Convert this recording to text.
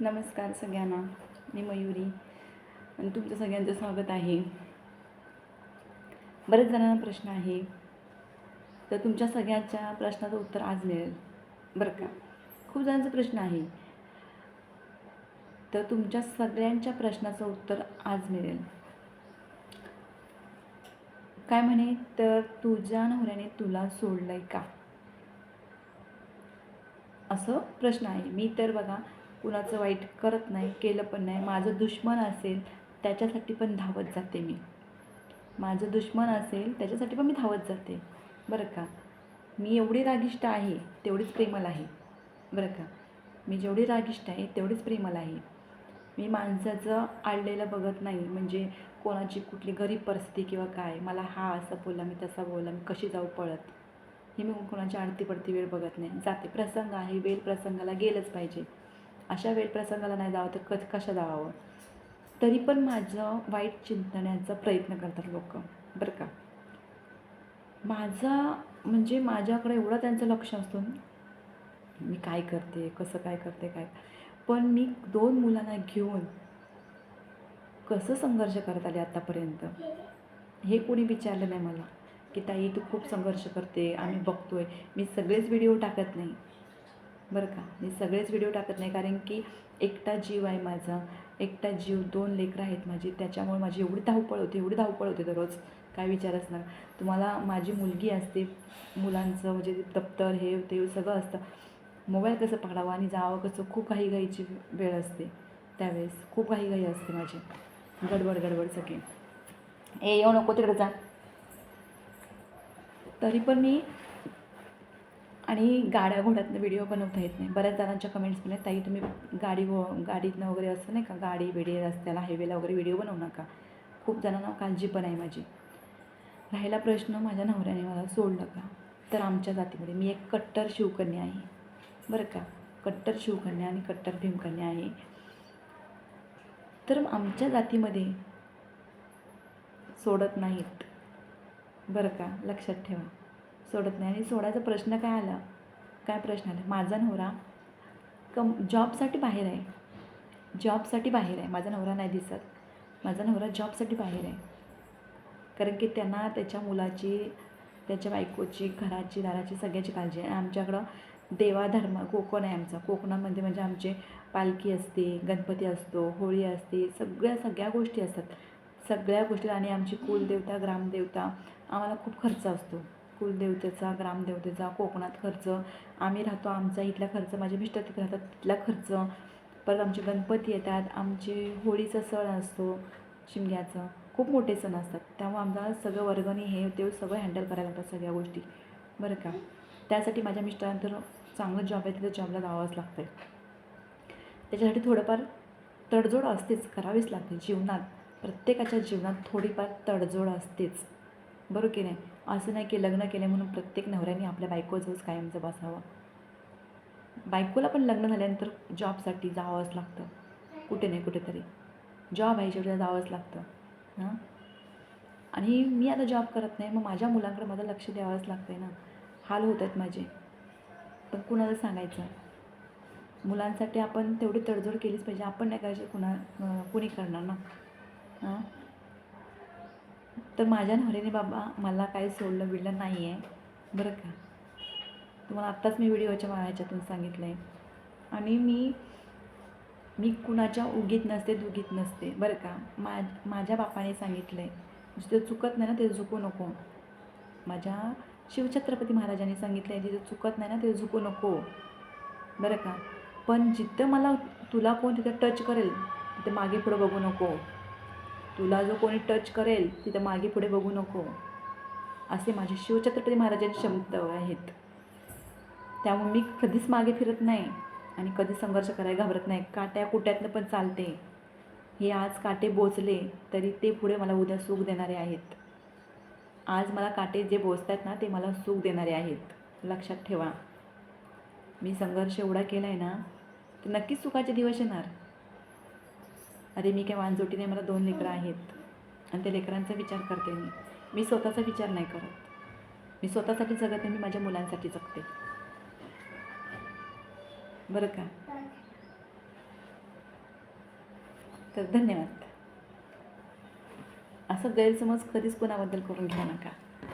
नमस्कार सगळ्यांना. मी मयुरी आणि तुमचं सगळ्यांचं स्वागत आहे. बरेच जणांना प्रश्न आहे. तर तुमच्या सगळ्यांच्या प्रश्नाचं उत्तर आज मिळेल. बरं का? खूप जणांचा प्रश्न आहे. तर तुमच्या सगळ्यांच्या प्रश्नाचं उत्तर आज मिळेल. काय म्हणे? तर तुझ्या नवऱ्याने तुला सोडलंय का? असं प्रश्न आहे. मी तर बघा कुणाचं वाईट करत नाही केलं पण नाही माझं दुश्मन असेल त्याच्यासाठी पण धावत जाते मी. माझं दुश्मन असेल त्याच्यासाठी पण मी धावत जाते. बरं का? मी एवढी रागिष्ट आहे तेवढीच प्रेमल आहे. बरं का? मी जेवढी रागिष्ट आहे तेवढीच प्रेमल आहे. मी माणसाचं आडलेलं बघत नाही म्हणजे कोणाची कुठली गरीब परिस्थिती किंवा काय मला हा असं बोलला मी तसा बोलला मी कशी जाऊ पळत? हे मी कोणाची आडती पडती वेळ बघत नाही. जाते प्रसंग आहे वेळ प्रसंगाला गेलंच पाहिजे. अशा वेळ प्रसंगाला नाही जावं तर क कशा जावावं? तरी पण माझं वाईट चिंतण्याचा प्रयत्न करतात लोक बरं का? माझा म्हणजे माझ्याकडे एवढं त्यांचं लक्ष असतं मी काय करते कसं काय करते काय? पण मी दोन मुलांना घेऊन कसं संघर्ष करत आले आत्तापर्यंत हे कोणी विचारलं नाही मला की ताई तू खूप संघर्ष करते आम्ही बघतोय. मी सगळेच व्हिडिओ टाकत नाही. बरं का? मी सगळेच व्हिडिओ टाकत नाही कारण की एकटा जीव आहे माझा. एकटा जीव दोन लेकरं आहेत माझी. त्याच्यामुळे माझी एवढी धावपळ होते एवढी धावपळ होते दररोज. काय विचार असणार? तुम्हाला माझी मुलगी असते मुलांचं म्हणजे दप्तर हे ते सगळं असतं. मोबाईल कसं पकडावं आणि जावं कसं? खूप घाईघाईची वेळ असते त्यावेळेस. खूप घाईघाई असते माझी. गडबड गडबड सगळी. ए येऊ नको तिकडे जा. तरी पण मी आणि गाड्या घोड्यातनं व्हिडिओ बनवता येत नाही. बऱ्याच जणांच्या कमेंट्स पण आहेत ताई तुम्ही गाडी घो गाडीतनं वगैरे असतं नाही का? गाडी बिडी रस्त्याला हायवेला वगैरे व्हिडिओ बनवू नका. खूप जणांना काळजी पण आहे माझी. राहिला प्रश्न माझ्या नवऱ्याने मला सोडलं का? तर आमच्या जातीमध्ये मी एक कट्टर शिवकन्या आहे. बरं का? कट्टर शिवकन्या आणि कट्टर भीमकन्या आहे. तर आमच्या जातीमध्ये सोडत नाहीत. बरं का? लक्षात ठेवा. सोडत नाही. आणि सोडायचा प्रश्न काय आला? काय प्रश्न आला? माझा नवरा कम जॉबसाठी बाहेर आहे. जॉबसाठी बाहेर आहे. माझा नवरा नाही दिसत. माझा नवरा जॉबसाठी बाहेर आहे. कारण की त्यांना त्याच्या मुलाची त्याच्या बायकोची घराची दाराची सगळ्याची काळजी आहे. आमच्याकडं देवाधर्म कोकण आहे आमचा. कोकणामध्ये म्हणजे आमचे पालखी असते गणपती असतो होळी असते. सगळ्या सगळ्या गोष्टी असतात. सगळ्या गोष्टी आणि आमची कुलदेवता ग्रामदेवता आम्हाला खूप खर्च असतो. कुलदेवतेचा ग्रामदेवतेचा कोकणात खर्च. आम्ही राहतो आमचा इथला खर्च माझे मिस्टर तिथे राहतात तिथला खर्च. परत आमचे गणपती येतात आमचे होळीचा सण असतो शिमग्याचं. खूप मोठे सण असतात. त्यामुळे आमचा सगळं वर्गणी हे ते सगळं हँडल करायला लागतात सगळ्या गोष्टी. बरं का? त्यासाठी माझ्या मिस्टरांना तर चांगलं जॉब आहे तिथं जॉबला जावंच लागतं त्याच्यासाठी थोडंफार तडजोड असतेच करावीच लागते. जीवनात प्रत्येकाच्या जीवनात थोडीफार तडजोड असतेच. बरोबर की नाही? असं नाही की लग्न केले म्हणून प्रत्येक नवऱ्याने आपल्या बायकोजवळच कायमचं बसावं बायकोला पण लग्न झाल्यानंतर जॉबसाठी जावंच लागतं. कुठे नाही कुठेतरी. जॉब आहे शेवटी जावंच लागतं. हां? आणि मी आता जॉब करत नाही मग माझ्या मुलांकडे माझं लक्ष द्यावंच लागतं आहे ना. हाल होत आहेत माझे. पण कुणाला सांगायचं? मुलांसाठी आपण तेवढी तडजोड केलीच पाहिजे. आपण नाही करायची कुणा कुणी करणार ना. हां? तर माझ्या नवऱ्याने बाबा मला काही सोडलं बिडलं नाही आहे बरं का? तुम्हाला आत्ताच मी व्हिडिओच्या ह्याच्यातून सांगितलं आहे आणि मी मी कुणाच्या उगीत नसते दुगीत नसते. बरं का? मा माझ्या बापाने सांगितलं आहे म्हणजे जिथं चुकत नाही ना ते झुकू नको. माझ्या शिवछत्रपती महाराजांनी सांगितलं आहे जिथं चुकत नाही ना ते झुकू नको. बरं का? पण जिथं मला तुला कोण तिथं टच करेल तिथं मागे पुढं बघू नको. तुला जो कोणी टच करेल तिथं मागे पुढे बघू नको. असे माझे शिवछत्रपती महाराजांचे शब्द आहेत. त्यामुळे मी कधीच मागे फिरत नाही आणि कधी संघर्ष करायला घाबरत नाही. काट्या कुट्यातनं पण चालते. हे आज काटे बोचले तरी ते पुढे मला उद्या सुख देणारे आहेत. आज मला काटे जे बोचत आहेत ना ते मला सुख देणारे आहेत. लक्षात ठेवा. मी संघर्ष एवढा केला आहे ना तर नक्कीच सुखाचे दिवस येणार. अरे मी काय वांजोटी नाही मला दोन लेकरं आहेत. आणि त्या लेकरांचा विचार करते मी. मी स्वतःचा विचार नाही करत. मी स्वतःसाठी जगत नाही मी माझ्या मुलांसाठी जगते. बरं का? तर धन्यवाद. असं गैरसमज कधीच कोणाबद्दल करून घेऊ नका.